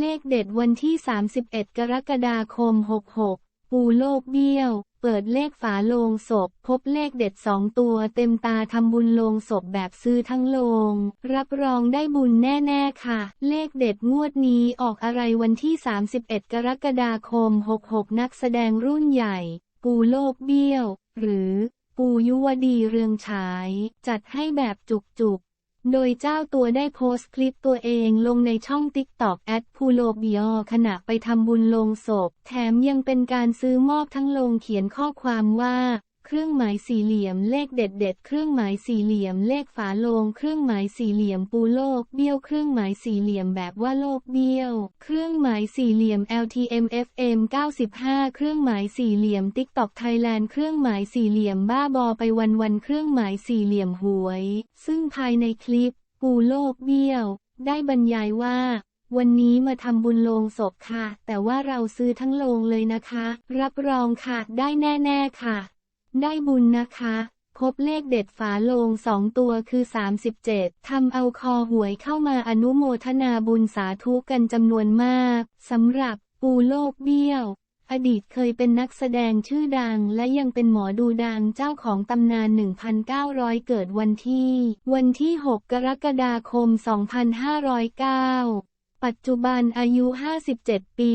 เลขเด็ดวันที่ 31 กรกฎาคม 66 ปูโลกเบี้ยว เปิดเลขฝาโลงศพ พบเลขเด็ดสองตัวเต็มตาทำบุญโลงศพแบบซื้อทั้งโลง รับรองได้บุญแน่ๆค่ะ เลขเด็ดงวดนี้ออกอะไรวันที่ 31 กรกฎาคม 66 นักแสดงรุ่นใหญ่ ปูโลกเบี้ยว หรือ ปูยุวดีเรืองฉาย จัดให้แบบจุกๆ โดยเจ้าตัวได้โพสต์คลิปตัวเองลงในช่องติ๊กตอกแอดพูโลบิอขณะไปทำบุญลงศพ แถมยังเป็นการซื้อมอบทั้งลงเขียนข้อความว่า เครื่องหมายสี่เหลี่ยมเลขเด็ดเด็ดเครื่องหมายสี่เหลี่ยมเลขฝาโลง เครื่องหมายสี่เหลี่ยมปูโลกเบี้ยวเครื่องหมายสี่เหลี่ยมแบบว่าโลกเบี้ยว เครื่องหมายสี่เหลี่ยม LTM FM 95 เครื่องหมายสี่เหลี่ยม TikTok Thailand เครื่องหมายสี่เหลี่ยมบ้าบอไปวันวันเครื่องหมายสี่เหลี่ยมหวย ซึ่งภายในคลิป ปูโลกเบี้ยว ได้บรรยายว่าวันนี้มาทำบุญโลงศพค่ะ แต่ว่าเราซื้อทั้งโลงเลยนะคะ รับรองค่ะ ได้แน่ ๆ ค่ะ ได้บุญนะคะ พบเลขเด็ดฝาโลงสองตัวคือ 37 ทำเอาคอหวยเข้ามาอนุโมทนาบุญสาธุกันจำนวนมาก สำหรับปูโลกเบี้ยว อดีตเคยเป็นนักแสดงชื่อดังและยังเป็นหมอดูดังเจ้าของตำนาน 1,900 เกิดวันที่ วันที่ 6 กรกฎาคม 2509 ปัจจุบันอายุ 57 ปี